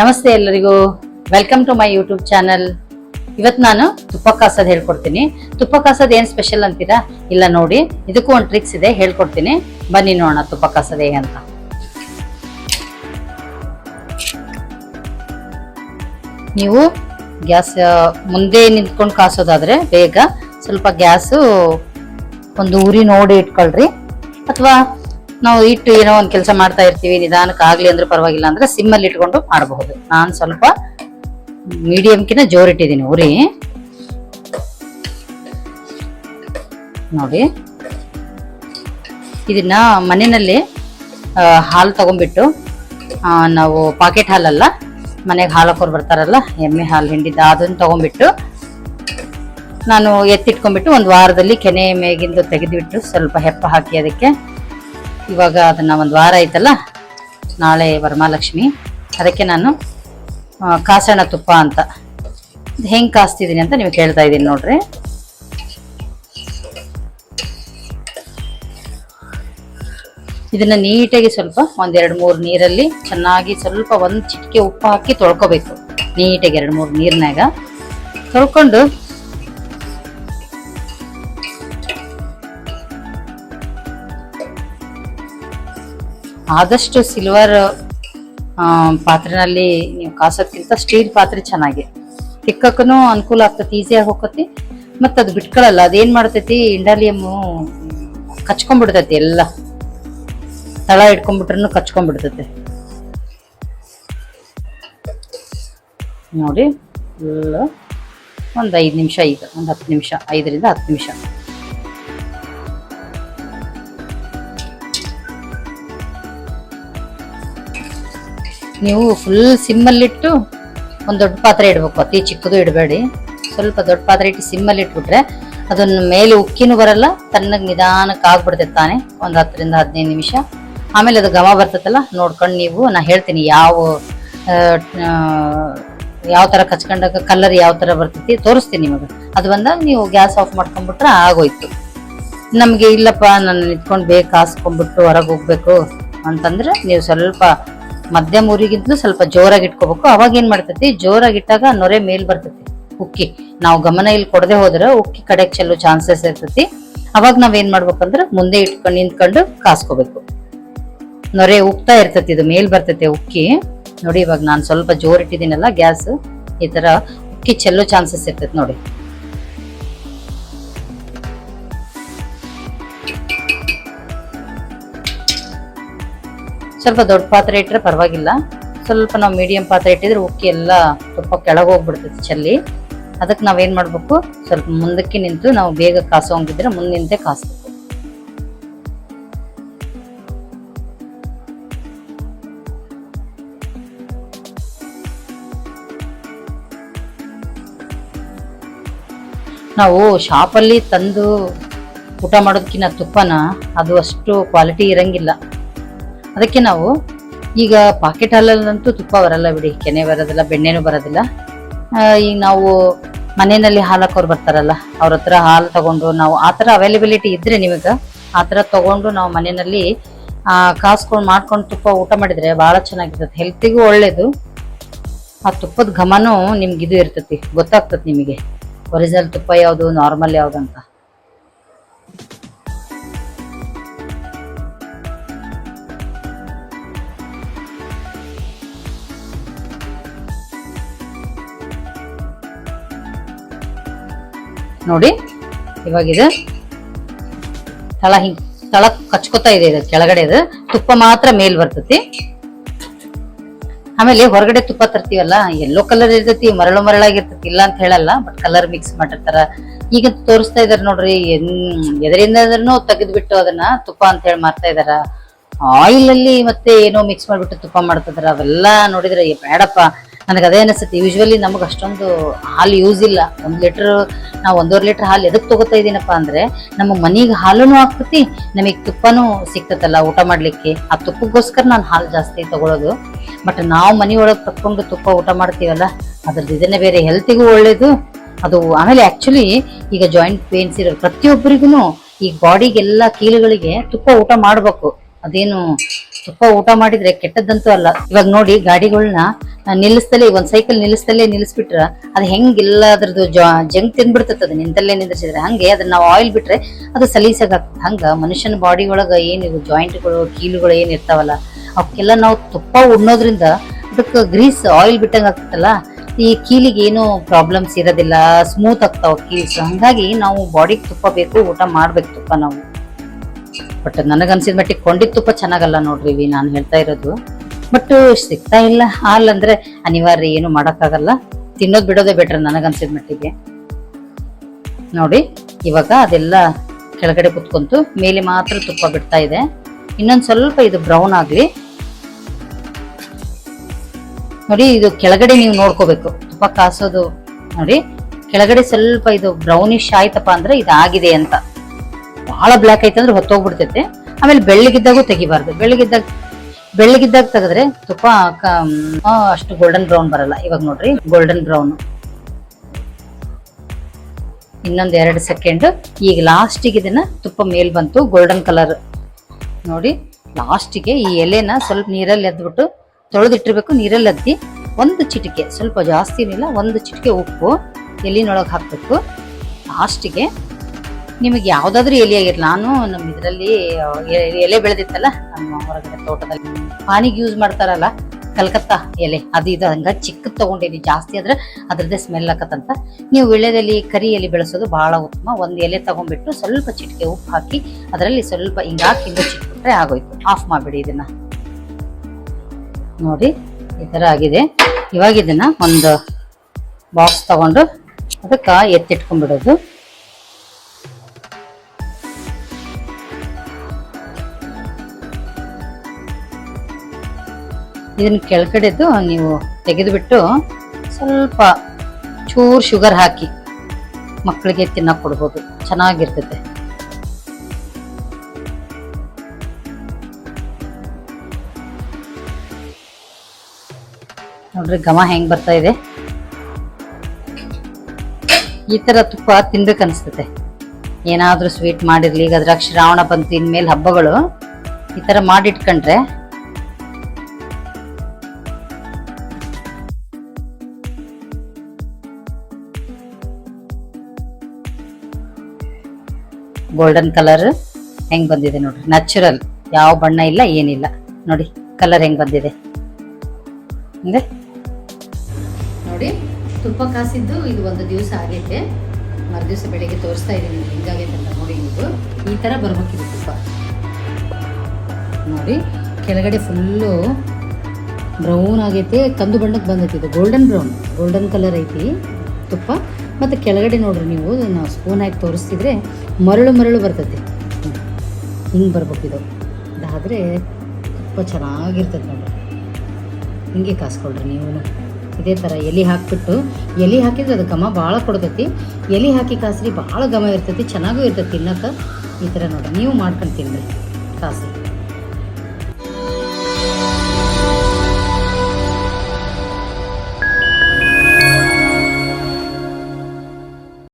ನಮಸ್ತೆ ಎಲ್ಲರಿಗೂ. Welcome to my YouTube channel ಇವತ್ತು ನಾನು ತುಪ್ಪ ಕಾಸೋದು ಹೇಳ್ಕೊಡ್ತೀನಿ. ತುಪ್ಪ ಕಾಸೋದು ಏನು ಸ್ಪೆಷಲ್ ಅಂತೀರಾ? ಇಲ್ಲ ನೋಡಿ, ಇದಕ್ಕೂ ಒಂದು ಟ್ರಿಕ್ಸ್ ಇದೆ, ಹೇಳ್ಕೊಡ್ತೀನಿ. ಬನ್ನಿ ನೋಡೋಣ ತುಪ್ಪ ಕಾಸೋದು ಹೇಗೆ ಅಂತ. ನೀವು ಗ್ಯಾಸ್ ಮುಂದೆ ನಿಂತ್ಕೊಂಡು ಕಾಸೋದಾದ್ರೆ ಬೇಗ ಸ್ವಲ್ಪ ಗ್ಯಾಸು ಒಂದು ಉರಿ ನೋಡಿ ಇಟ್ಕೊಳ್ರಿ. ಅಥವಾ ನಾವು ಇಟ್ಟು ಏನೋ ಒಂದು ಕೆಲಸ ಮಾಡ್ತಾ ಇರ್ತೀವಿ ನಿಧಾನಕ್ಕೆ ಆಗಲಿ ಅಂದ್ರೆ ಪರವಾಗಿಲ್ಲ ಅಂದ್ರೆ ಸಿಮ್ಮಲ್ಲಿ ಇಟ್ಕೊಂಡು ಮಾಡಬಹುದು. ನಾನು ಸ್ವಲ್ಪ ಮೀಡಿಯಂಕಿನ ಜೋರಿಟ್ಟಿದ್ದೀನಿ, ಉರಿ. ನೋಡಿ. ಇದನ್ನ ಮನೆಯಲ್ಲಿ ಹಾಲು ತಗೊಂಡ್ಬಿಟ್ಟು ನಾವು ಪಾಕೆಟ್ ಹಾಲಲ್ಲ ಮನೆಗೆ ಹಾಲು ಹಾಕೋರು ಬರ್ತಾರಲ್ಲ, ಎಮ್ಮೆ ಹಾಲು ಹಿಂಡಿದ್ದ ಅದನ್ನ ತಗೊಂಡ್ಬಿಟ್ಟು ನಾನು ಎತ್ತಿಟ್ಕೊಂಡ್ಬಿಟ್ಟು ಒಂದು ವಾರದಲ್ಲಿ ಕೆನೆ ಮೇಗಿಂದು ತೆಗೆದುಬಿಟ್ಟು ಸ್ವಲ್ಪ ಹೆಪ್ಪ ಹಾಕಿ ಅದಕ್ಕೆ ಇವಾಗ ಅದನ್ನ ಒಂದು ವಾರ ಆಯ್ತಲ್ಲ? ನಾಳೆ ವರಮಹಾಲಕ್ಷ್ಮಿ. ಅದಕ್ಕೆ ನಾನು ಕಾಸಣ ತುಪ್ಪ ಅಂತ. ಹೆಂಗೆ ಕಾಸ್ತಿದ್ದೀನಿ ಅಂತ ನೀವು ಕೇಳ್ತಾ ಇದ್ದೀನಿ ನೋಡ್ರಿ. ಇದನ್ನ ನೀಟಾಗಿ ಸ್ವಲ್ಪ ಒಂದೆರಡು ಮೂರು ನೀರಲ್ಲಿ ಚೆನ್ನಾಗಿ ಸ್ವಲ್ಪ ಒಂದು ಚಿಟಿಕೆ ಉಪ್ಪು ಹಾಕಿ ತೊಳ್ಕೊಬೇಕು. ನೀಟಾಗಿ ಎರಡು ಮೂರು ನೀರಿನಾಗ. ತೊಳ್ಕೊಂಡು ಆದಷ್ಟು ಸಿಲ್ವರ್ ಪಾತ್ರೆನಲ್ಲಿ ನೀವು ಕಾಸೋದ್ಕಿಂತ ಸ್ಟೀಲ್ ಪಾತ್ರೆ ಚೆನ್ನಾಗಿ. ತಿಕ್ಕಕ್ಕೂ ಅನುಕೂಲ ಆಗ್ತತಿ ಈಸಿಯಾಗಿ ಹೋಗತಿ ಮತ್ತು ಅದು ಬಿಟ್ಕೊಳ್ಳಲ್ಲ ಅದೇನು ಮಾಡ್ತೈತಿ ಇಂಡಾಲಿಯಮ್ಮು ಕಚ್ಕೊಂಡ್ಬಿಡ್ತೈತಿ ಎಲ್ಲ. ತಳ ಇಟ್ಕೊಂಡ್ಬಿಟ್ರೂ ಕಚ್ಕೊಂಡ್ಬಿಡ್ತೈತೆ. ನೋಡಿ, ಎಲ್ಲ ಒಂದು ಐದು ನಿಮಿಷ ಈಗ, ಒಂದು ಹತ್ತು ನಿಮಿಷ, ಐದರಿಂದ ಹತ್ತು ನಿಮಿಷ. ನೀವು ಫುಲ್ ಸಿಮ್ಮಲ್ಲಿಟ್ಟು ಒಂದು ದೊಡ್ಡ ಪಾತ್ರೆ ಇಡಬೇಕು. ಅತಿ ಚಿಕ್ಕದು ಇಡಬೇಡಿ. ಸ್ವಲ್ಪ ದೊಡ್ಡ ಪಾತ್ರೆ ಇಟ್ಟು ಸಿಮ್ಮಲ್ಲಿ ಇಟ್ಬಿಟ್ರೆ ಅದನ್ನ ಮೇಲೆ ಉಕ್ಕಿನೂ ಬರಲ್ಲ, ತಣ್ಣಗೆ ನಿಧಾನಕ್ಕೆ ಆಗ್ಬಿಡ್ತೈತೆ ತಾನೆ? ಒಂದು ಹತ್ತರಿಂದ ಹದಿನೈದು ನಿಮಿಷ. ಆಮೇಲೆ ಅದು ಘಮ ಬರ್ತೈತಲ್ಲ, ನೋಡ್ಕೊಂಡು ನೀವು, ನಾ ಹೇಳ್ತೀನಿ ಯಾವ ಯಾವ ಥರ ಕಚ್ಕೊಂಡಾಗ ಕಲರ್ ಯಾವ ಥರ ಬರ್ತೈತಿ ತೋರಿಸ್ತೀನಿ ನಿಮಗೆ. ಅದು ಬಂದಾಗ ನೀವು ಗ್ಯಾಸ್ ಆಫ್ ಮಾಡ್ಕೊಂಡ್ಬಿಟ್ರೆ ಆಗೋಯ್ತು. ನಮಗೆ ಇಲ್ಲಪ್ಪ, ನಾನು ನಿಂತ್ಕೊಂಡು ಬೇಕು, ಕಾಸ್ಕೊಂಡ್ಬಿಟ್ಟು ಹೊರಗೆ ಹೋಗ್ಬೇಕು ಅಂತಂದ್ರೆ ನೀವು ಸ್ವಲ್ಪ ಮಧ್ಯಮ ಊರಿಗಿಂತಲೂ ಸ್ವಲ್ಪ ಜೋರಾಗಿ ಇಟ್ಕೋಬೇಕು. ಅವಾಗ ಏನ್ ಮಾಡ್ತೈತಿ? ಜೋರಾಗಿ ಇಟ್ಟಾಗ ನೊರೆ ಮೇಲ್ ಬರ್ತೈತಿ, ಉಕ್ಕಿ. ನಾವು ಗಮನ ಇಲ್ಲಿ ಕೊಡದೆ ಹೋದ್ರೆ ಉಕ್ಕಿ ಕಡೆಗೆ ಚೆಲ್ಲೋ ಚಾನ್ಸಸ್ ಇರ್ತೈತಿ. ಅವಾಗ ನಾವ್ ಏನ್ ಮಾಡ್ಬೇಕಂದ್ರೆ ಮುಂದೆ ಇಟ್ಕೊಂಡು ನಿಂತ್ಕೊಂಡು ಕಾಸ್ಕೋಬೇಕು. ನೊರೆ ಉಕ್ತಾ ಇರ್ತೈತಿ, ಇದು ಮೇಲ್ ಬರ್ತೈತೆ ಉಕ್ಕಿ. ನೋಡಿ ಇವಾಗ ನಾನು ಸ್ವಲ್ಪ ಜೋರ್ ಇಟ್ಟಿದ್ದೀನಲ್ಲ ಗ್ಯಾಸ್, ಈ ತರ ಉಕ್ಕಿ ಚೆಲ್ಲೋ ಚಾನ್ಸಸ್ ಇರ್ತೈತಿ ನೋಡಿ. ಸ್ವಲ್ಪ ದೊಡ್ಡ ಪಾತ್ರೆ ಇಟ್ಟರೆ ಪರವಾಗಿಲ್ಲ. ಸ್ವಲ್ಪ ನಾವು ಮೀಡಿಯಂ ಪಾತ್ರೆ ಇಟ್ಟಿದ್ರೆ ಉಕ್ಕಿ ಎಲ್ಲ ತುಪ್ಪ ಕೆಳಗೆ ಹೋಗ್ಬಿಡ್ತೈತಿ ಚೆಲ್ಲಿ. ಅದಕ್ಕೆ ನಾವೇನು ಮಾಡಬೇಕು? ಸ್ವಲ್ಪ ಮುಂದಕ್ಕೆ ನಿಂತು ನಾವು ಬೇಗ ಕಾಸೋಂಗಿದ್ರೆ ಮುಂದೆ ನಿಂತೆ ಕಾಸಬೇಕು. ನಾವು ಶಾಪಲ್ಲಿ ತಂದು ಊಟ ಮಾಡೋದಕ್ಕಿಂತ ತುಪ್ಪನ ಅದು ಅಷ್ಟು ಕ್ವಾಲಿಟಿ ಇರಂಗಿಲ್ಲ. ಅದಕ್ಕೆ ನಾವು ಈಗ ಪಾಕೆಟ್ ಹಾಲಲ್ಲಂತೂ ತುಪ್ಪ ಬರಲ್ಲ ಬಿಡಿ, ಕೆನೆ ಬರೋದಿಲ್ಲ, ಬೆಣ್ಣೆನೂ ಬರೋದಿಲ್ಲ. ಈಗ ನಾವು ಮನೆಯಲ್ಲಿ ಹಾಲು ಹಾಕೋರು ಬರ್ತಾರಲ್ಲ, ಅವ್ರ ಹತ್ರ ಹಾಲು ತಗೊಂಡು ನಾವು ಆ ಥರ ಅವೈಲೇಬಿಲಿಟಿ ಇದ್ರೆ ನಿಮಗೆ ಆ ಥರ ತಗೊಂಡು ನಾವು ಮನೆಯಲ್ಲಿ ಕಾಸ್ಕೊಂಡು ಮಾಡ್ಕೊಂಡು ತುಪ್ಪ ಊಟ ಮಾಡಿದ್ರೆ ಭಾಳ ಚೆನ್ನಾಗಿರ್ತದೆ ಹೆಲ್ತಿಗೂ ಒಳ್ಳೇದು. ಆ ತುಪ್ಪದ ಘಮನೂ ನಿಮ್ಗೆ ಇದು ಇರ್ತತಿ, ಗೊತ್ತಾಗ್ತದೆ ನಿಮಗೆ. ಒರಿಜಿನಲ್ ತುಪ್ಪ ಯಾವುದು ನಾರ್ಮಲ್ ಯಾವುದು ಅಂತ. ನೋಡಿ. ಇವಾಗ ಇದು ತಳ ಹಿಂಗ್, ತಳ ಕಚ್ಕೋತಾ ಇದೆ ಇದು ಕೆಳಗಡೆ ಇದು ತುಪ್ಪ ಮಾತ್ರ ಮೇಲ್ ಬರ್ತತಿ. ಆಮೇಲೆ ಹೊರಗಡೆ ತುಪ್ಪ ತರ್ತೀವಲ್ಲ, ಎಲ್ಲೋ ಕಲರ್ ಇರ್ತೈತಿ, ಮರಳು ಮರಳಾಗಿರ್ತೈತಿ, ಇಲ್ಲ ಅಂತ ಹೇಳಲ್ಲ ಬಟ್ ಕಲರ್ ಮಿಕ್ಸ್ ಮಾಡಿರ್ತಾರ. ಈಗ ತೋರಿಸ್ತಾ ಇದಾರೆ ನೋಡ್ರಿ, ಎನ್- ಎದರಿಂದ ತೆಗೆದ್ಬಿಟ್ಟು ಅದನ್ನ ತುಪ್ಪ ಅಂತ ಹೇಳಿ ಮಾಡ್ತಾ ಇದಾರ. ಆಯಿಲ್ ಅಲ್ಲಿ ಮತ್ತೆ ಏನೋ ಮಿಕ್ಸ್ ಮಾಡ್ಬಿಟ್ಟು ತುಪ್ಪ ಮಾಡ್ತಿದಾರ, ಅವೆಲ್ಲ ನೋಡಿದ್ರೆ ಬೇಡಪ್ಪ. ನನಗೆ ಅದೇ ಅನಿಸುತ್ತೆ. ಯೂಶ್ವಲಿ ನಮಗೆ ಅಷ್ಟೊಂದು ಹಾಲು ಯೂಸ್ ಇಲ್ಲ. ಒಂದು ಲೀಟರ್ ನಾವು ಒಂದೂವರೆ ಲೀಟರ್ ಹಾಲು ಎದಕ್ಕೆ ತಗೋತಾ ಇದ್ದೀನಪ್ಪ ಅಂದರೆ ನಮ್ಮ ಮನಿಗೆ ಹಾಲುನು ಆಗ್ತತಿ, ನಮಗೆ ತುಪ್ಪನೂ ಸಿಗ್ತತಲ್ಲ ಊಟ ಮಾಡಲಿಕ್ಕೆ. ಆ ತುಪ್ಪಕ್ಕೋಸ್ಕರ ನಾನು ಹಾಲು ಜಾಸ್ತಿ ತಗೊಳ್ಳೋದು ಬಟ್ ನಾವು ಮನೆಯೊಳಗೆ ತಕ್ಕೊಂಡು ತುಪ್ಪ ಊಟ ಮಾಡ್ತೀವಲ್ಲ ಅದ್ರದ್ದು ಇದನ್ನೇ ಬೇರೆ ಹೆಲ್ತಿಗೂ ಒಳ್ಳೇದು. ಅದು ಆಮೇಲೆ ಆಕ್ಚುಲಿ ಈಗ ಜಾಯಿಂಟ್ ಪೇನ್ಸ್ ಇರೋ ಪ್ರತಿಯೊಬ್ಬರಿಗೂ ಈ ಬಾಡಿಗೆಲ್ಲ ಕೀಲುಗಳಿಗೆ ತುಪ್ಪ ಊಟ ಮಾಡಬೇಕು. ಅದೇನು ತುಪ್ಪ ಊಟ ಮಾಡಿದ್ರೆ ಕೆಟ್ಟದ್ದಂತೂ ಅಲ್ಲ. ಇವಾಗ ನೋಡಿ ಗಾಡಿಗಳನ್ನ ನಿಲ್ಲಿಸ್ತಲೇ ಒಂದ್ ಸೈಕಲ್ ನಿಲ್ಲಿಸ್ತಲೇ ನಿಲ್ಲಿಸ್ಬಿಟ್ರ ಅದ್ ಹೆಂಗಿಲ್ಲ ಅದ್ರದ್ದು ಜಂಗ್ ತಿನ್ಬಿಡ್ತದ ಅದು. ನಿಂತಲ್ಲೇ ನಿಂದ್ರಿಸಿದ್ರೆ ಹಂಗೆ ಅದನ್ನ ನಾವು ಆಯಿಲ್ ಬಿಟ್ರೆ ಅದು ಸಲೀಸಾಗ ಹಂಗ ಮನುಷ್ಯನ ಬಾಡಿ ಒಳಗ ಏನಿವು ಜಾಯಿಂಟ್ಗಳು ಕೀಲುಗಳು ಏನ್ ಇರ್ತಾವಲ್ಲ, ಅವಕ್ಕೆಲ್ಲ ನಾವು ತುಪ್ಪ ಉಣ್ಣೋದ್ರಿಂದ ಅದಕ್ಕೆ ಗ್ರೀಸ್ ಆಯಿಲ್ ಬಿಟ್ಟಂಗ ಆಗ್ತಲ್ಲ ಈ ಕೀಲಿಗೆ ಏನು ಪ್ರಾಬ್ಲಮ್ಸ್ ಇರೋದಿಲ್ಲ ಸ್ಮೂತ್ ಆಗ್ತಾವ ಕೀಲ್ಸ್. ಹಂಗಾಗಿ ನಾವು ಬಾಡಿಗೆ ತುಪ್ಪ ಬೇಕು, ಊಟ ಮಾಡ್ಬೇಕು ತುಪ್ಪ ನಾವು. ಬಟ್ ನನಗನ್ಸಿದ ಮಟ್ಟಿಗೆ ಕೊಂಡಿದ್ ತುಪ್ಪ ಚೆನ್ನಾಗಲ್ಲ ನೋಡ್ರಿ ಇವಿ, ನಾನು ಹೇಳ್ತಾ ಇರೋದು. ಬಟ್ ಸಿಗ್ತಾ ಇಲ್ಲ. ಹಾಲ್ ಅಂದ್ರೆ ಅನಿವಾರ್ಯ, ಏನು ಮಾಡೋಕ್ಕಾಗಲ್ಲ. ತಿನ್ನೋದ್ ಬಿಡೋದೇ ಬೆಟ್ರ್ ನನಗನ್ಸಿದ ಮಟ್ಟಿಗೆ. ನೋಡಿ, ಇವಾಗ ಅದೆಲ್ಲ ಕೆಳಗಡೆ ಕುತ್ಕೊಂತು. ಮೇಲೆ ಮಾತ್ರ ತುಪ್ಪ ಬಿಡ್ತಾ ಇದೆ. ಇನ್ನೊಂದ್ ಸ್ವಲ್ಪ ಇದು ಬ್ರೌನ್ ಆಗ್ಲಿ. ನೋಡಿ, ಇದು ಕೆಳಗಡೆ ನೀವು ನೋಡ್ಕೋಬೇಕು. ತುಪ್ಪ ಕಾಸೋದು, ನೋಡಿ. ಕೆಳಗಡೆ ಸ್ವಲ್ಪ ಇದು ಬ್ರೌನಿಶ್ ಆಯ್ತಪ್ಪ ಅಂದ್ರೆ ಇದಾಗಿದೆ ಅಂತ. ಬಹಳ ಬ್ಲ್ಯಾಕ್ ಅಂದ್ರೆ ಹೊತ್ತೋಗ್ಬಿಡ್ತೈತೆ. ಆಮೇಲೆ ಬೆಳ್ಳಗಿದ್ದಾಗೂ ತೆಗಿಬಾರ್ದು. ಬೆಳ್ಳಗಿದ್ದಾಗ ಬೆಳ್ಳಗಿದ್ದಾಗ ತೆಗೆದ್ರೆ ತುಪ್ಪ ಅಷ್ಟು ಗೋಲ್ಡನ್ ಬ್ರೌನ್ ಬರಲ್ಲ. ಇವಾಗ ನೋಡ್ರಿ ಗೋಲ್ಡನ್ ಬ್ರೌನ್ ಇನ್ನೊಂದು ಎರಡು ಸೆಕೆಂಡ್ ಈಗ ಲಾಸ್ಟಿಗೆ ಇದನ್ನ ತುಪ್ಪ ಮೇಲ್ ಬಂತು ಗೋಲ್ಡನ್ ಕಲರ್ ನೋಡಿ ಲಾಸ್ಟಿಗೆ ಈ ಎಲೆನ ಸ್ವಲ್ಪ ನೀರಲ್ಲಿ ಎದ್ಬಿಟ್ಟು ತೊಳೆದಿಟ್ಟಿರ್ಬೇಕು. ನೀರಲ್ಲಿ ಎದ್ದಿ ಒಂದು ಚಿಟಿಕೆ, ಸ್ವಲ್ಪ ಜಾಸ್ತಿ ಏನಿಲ್ಲ ಒಂದು ಚಿಟಿಕೆ ಉಪ್ಪು ಎಲಿನೊಳಗೆ ಹಾಕ್ಬೇಕು. ಲಾಸ್ಟಿಗೆ ನಿಮಗೆ ಯಾವ್ದಾದ್ರು ಎಲೆ ಆಗಿರ್ಲಿ, ನಾನು ನಮ್ಮ ಇದರಲ್ಲಿ ಎಲೆ ಬೆಳೆದಿತ್ತಲ್ಲ, ನಮ್ಮ ಹೊರಗಡೆ ತೋಟದಲ್ಲಿ. ಪಾನಿಗೆ ಯೂಸ್ ಮಾಡ್ತಾರಲ್ಲ, ಕಲ್ಕತ್ತಾ ಎಲೆ, ಅದು ಇದು ಹಂಗ ಚಿಕ್ಕದ್ ತಗೊಂಡಿನಿ ಜಾಸ್ತಿ ಆದ್ರೆ ಅದ್ರದ್ದೇ ಸ್ಮೆಲ್ ಆಕತ್ತಂತ. ನೀವು ವಿಳ್ಯದಲ್ಲಿ ಕರಿ ಎಲೆ ಬೆಳೆಸೋದು ಬಹಳ ಉತ್ತಮ. ಒಂದು ಎಲೆ ತಗೊಂಡ್ಬಿಟ್ಟು ಸ್ವಲ್ಪ ಚಿಟಿಕೆ ಉಪ್ಪು ಹಾಕಿ, ಅದರಲ್ಲಿ ಸ್ವಲ್ಪ ಹಿಂಗಾಕಿ ಚಿಟ್ಬಿಟ್ರೆ ಆಗೋಯ್ತು. ಆಫ್ ಮಾಡ್ಬಿಡಿ ಇದನ್ನ. ನೋಡಿ, ಈ ತರ ಆಗಿದೆ. ಇವಾಗ ಇದನ್ನ ಒಂದು ಬಾಕ್ಸ್ ತಗೊಂಡು ಅದಕ್ಕೆ ಎತ್ತಿಟ್ಕೊಂಡ್ಬಿಡೋದು. ಇದನ್ನ ಕೆಳಗಡೆದು ನೀವು ತೆಗೆದುಬಿಟ್ಟು ಸ್ವಲ್ಪ ಚೂರ್ ಶುಗರ್ ಹಾಕಿ ಮಕ್ಕಳಿಗೆ ತಿನ್ನಕ್ಕೆ ಕೊಡ್ಬೋದು. ಚೆನ್ನಾಗಿರ್ತದೆ. ನೋಡ್ರಿ ಘಮ ಹೆಂಗ್ ಬರ್ತಾ ಇದೆ. ಈ ತರ ತುಪ್ಪ ತಿನ್ಬೇಕು ಅನ್ಸ್ತತೆ ಏನಾದ್ರೂ ಸ್ವೀಟ್ ಮಾಡಿರ್ಲಿ ಈಗ ಅದ್ರಾಗ ಶ್ರಾವಣ ಬಂತು, ಇನ್ಮೇಲೆ ಹಬ್ಬಗಳು, ಈ ತರ ಮಾಡಿಟ್ಕೊಂಡ್ರೆ ಗೋಲ್ಡನ್ ಕಲರ್ ಹೆಂಗ್ ಬಂದಿದೆ ನೋಡ್ರಿ. ನ್ಯಾಚುರಲ್ ಯಾವ ಬಣ್ಣ ಇಲ್ಲ, ಏನಿಲ್ಲ. ನೋಡಿ ಕಲರ್ ಹೆಂಗ್ ಬಂದಿದೆ. ಅಂದ್ರೆ? ನೋಡಿ, ತುಪ್ಪ ಕಾಸಿದ್ದು ಇದು ಒಂದು ದಿವಸ ಆಗೈತೆ. ಮರುದಿವಸ ಬೆಳಿಗ್ಗೆ ತೋರಿಸ್ತಾ ಇದ್ದೀನಿ ಹಿಂಗಾಗೈತೆ ಅಂತ ನೋಡಿ ನೀವು. ಈ ತರ ಬರ್ಬೇಕಿದೆ ತುಪ್ಪ. ನೋಡಿ, ಕೆಳಗಡೆ ಫುಲ್ಲು ಬ್ರೌನ್ ಆಗೈತೆ. ಕಂದು ಬಣ್ಣಕ್ಕೆ ಬಂದೈತಿ ಇದು. ಗೋಲ್ಡನ್ ಬ್ರೌನ್ ಗೋಲ್ಡನ್ ಕಲರ್ ಐತಿ ತುಪ್ಪ. ಮತ್ತು ಕೆಳಗಡೆ ನೋಡ್ರಿ ನೀವು ನಾವು ಸ್ಪೂನ್ ಹಾಕಿ ತೋರಿಸ್ತಿದ್ರೆ ಮರಳು ಮರಳು ಬರ್ತೈತಿ. ಹಿಂಗೆ ಬರ್ಬೇಕಿದು ಇದಾದರೆ ತುಪ್ಪ ಚೆನ್ನಾಗಿರ್ತೈತೆ ನೋಡ್ರಿ. ಹಿಂಗೆ ಕಾಸ್ಕೊಳ್ರಿ ನೀವು ಇದೇ ಥರ ಎಲೆ ಹಾಕಿಬಿಟ್ಟು, ಎಲೆ ಹಾಕಿದ್ರೆ ಅದು ಘಮ ಭಾಳ ಕೊಡ್ತೈತಿ. ಎಲೆ ಹಾಕಿ ಕಾಸ್ರಿ ಭಾಳ ಘಮ ಇರ್ತೈತಿ, ಚೆನ್ನಾಗೂ ಇರ್ತೈತಿ ತಿನ್ನೋಕೆ ಈ ಥರ ನೋಡ್ರಿ, ನೀವು ಮಾಡ್ಕೊಂಡು ತಿನ್ನಿರಿ ಕಾಸಿ